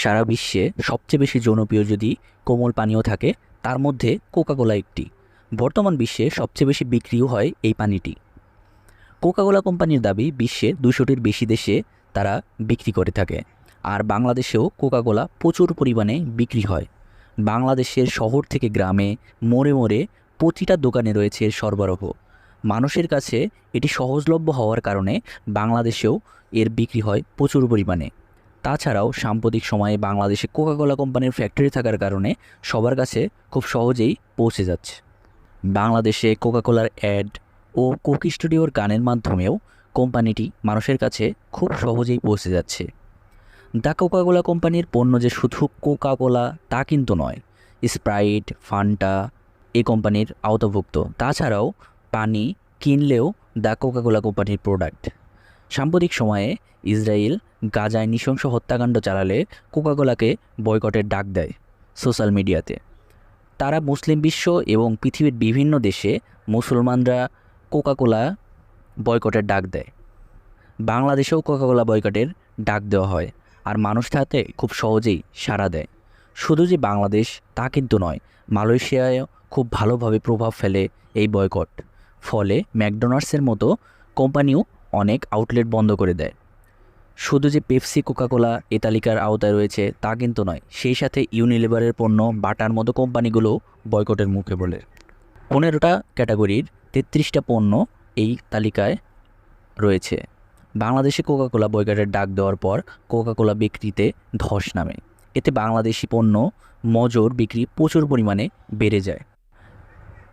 সারা বিশ্বে সবচেয়ে বেশি জনপ্রিয় যদি কোমল পানীয় থাকে, তার মধ্যে কোকাকোলা একটি। বর্তমান বিশ্বে সবচেয়ে বেশি বিক্রিও হয় এই পানিটি। কোকাকোলা কোম্পানির দাবি বিশ্বে দুশোটির বেশি দেশে তারা বিক্রি করে থাকে, আর বাংলাদেশেও কোকাকোলা প্রচুর পরিমাণে বিক্রি হয়। বাংলাদেশের শহর থেকে গ্রামে মোড়ে মোড়ে প্রতিটা দোকানে রয়েছে এর সরবরাহ। মানুষের কাছে এটি সহজলভ্য হওয়ার কারণে বাংলাদেশেও এর বিক্রি হয় প্রচুর পরিমাণে। তাছাড়াও সাম্প্রতিক সময়ে বাংলাদেশে কোকাকোলা কোম্পানির ফ্যাক্টরি থাকার কারণে সবার কাছে খুব সহজেই পৌঁছে যাচ্ছে। বাংলাদেশে কোকাকোলার অ্যাড ও কোক স্টুডিওর গানের মাধ্যমেও কোম্পানিটি মানুষের কাছে খুব সহজেই পৌঁছে যাচ্ছে। দ্য কোকাকোলা কোম্পানির পণ্য যে শুধু কোকাকোলা তা কিন্তু নয় স্প্রাইট ফান্টা এই কোম্পানির আওতাভুক্ত। তাছাড়াও পানি কিনলেও দ্য কোকাকোলা কোম্পানির প্রোডাক্ট সাম্প্রতিক সময়ে ইসরায়েল গাজায় নৃশংস হত্যাকাণ্ড চালালে কোকাকোলাকে বয়কটের ডাক দেয় সোশ্যাল মিডিয়াতে। তারা মুসলিম বিশ্ব এবং পৃথিবীর বিভিন্ন দেশে মুসলমানরা কোকাকোলা বয়কটের ডাক দেয়। বাংলাদেশেও কোকাকোলা বয়কটের ডাক দেওয়া হয় আর মানুষ তাতে খুব সহজেই সাড়া দেয়। শুধু যে বাংলাদেশ তা কিন্তু নয় মালয়েশিয়ায় খুব ভালোভাবে প্রভাব ফেলে এই বয়কট। ফলে ম্যাকডোনাল্ডসের মতো কোম্পানিও অনেক আউটলেট বন্ধ করে দেয়। শুধু যে পেপসি কোকাকোলা এ তালিকার আওতায় রয়েছে তা কিন্তু নয়, সেই সাথে ইউনিলিভারের পণ্য, বাটার মতো কোম্পানিগুলো বয়কটের মুখে বলে। পনেরোটা ক্যাটাগরির তেত্রিশটা পণ্য এই তালিকায় রয়েছে। বাংলাদেশে কোকাকোলা বয়কটের ডাক দেওয়ার পর কোকাকোলা বিক্রিতে ধস নামে। এতে বাংলাদেশি পণ্য, মজুর বিক্রি প্রচুর পরিমাণে বেড়ে যায়।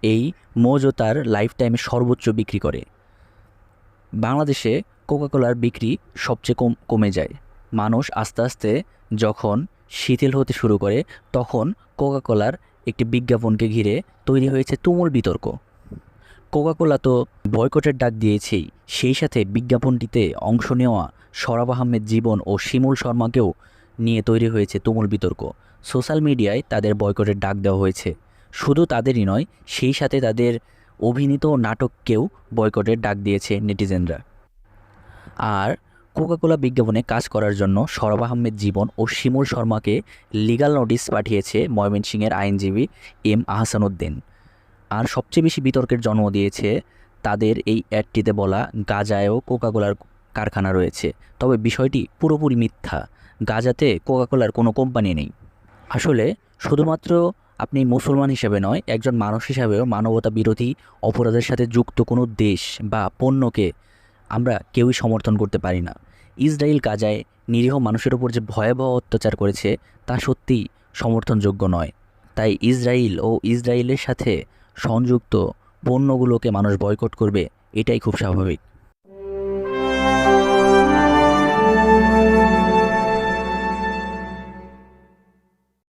এই মজো তার লাইফ টাইমে সর্বোচ্চ বিক্রি করে। বাংলাদেশে কোকাকোলার বিক্রি সবচেয়ে কম, কমে যায়। মানুষ আস্তে আস্তে যখন শিথিল হতে শুরু করে, তখন কোকাকোলার একটি বিজ্ঞাপনকে ঘিরে তৈরি হয়েছে তুমুল বিতর্ক। কোকাকোলা তো বয়কটের ডাক দিয়েছেই, সেই সাথে বিজ্ঞাপনটিতে অংশ নেওয়া সরাব আহমেদ জীবন ও শিমুল শর্মাকেও নিয়ে তৈরি হয়েছে তুমুল বিতর্ক। সোশ্যাল মিডিয়ায় তাদের বয়কটের ডাক দেওয়া হয়েছে। শুধু তাদেরই নয়, সেই সাথে তাদের অভিনীত নাটককেও বয়কটের ডাক দিয়েছে নেটিজেনরা। আর কোকাকোলা বিজ্ঞাপনে কাজ করার জন্য সরব আহমেদ জীবন ও শিমুল শর্মাকে লিগাল নোটিশ পাঠিয়েছে ময়মনসিংহের আইনজীবী এম আহসানুদ্দিন। আর সবচেয়ে বেশি বিতর্কের জন্ম দিয়েছে তাদের এই অ্যাডটিতে বলা গাজায়ও কোকাকোলার কারখানা রয়েছে। তবে বিষয়টি পুরোপুরি মিথ্যা। গাজাতে কোকাকোলার কোনো কোম্পানি নেই। আসলে শুধুমাত্র আপনি মুসলমান হিসেবে নয়, একজন মানুষ হিসাবেও মানবতা বিরোধী অপরাধের সাথে যুক্ত কোনো দেশ বা পণ্যকে আমরা কেউই সমর্থন করতে পারি না। ইসরায়েল গাজায় নিরীহ মানুষের উপর যে ভয়াবহ অত্যাচার করেছে, তা সত্যিই সমর্থনযোগ্য নয়। তাই ইসরায়েল ও ইসরায়েলের সাথে সংযুক্ত পণ্যগুলোকে মানুষ বয়কট করবে, এটাই খুব স্বাভাবিক।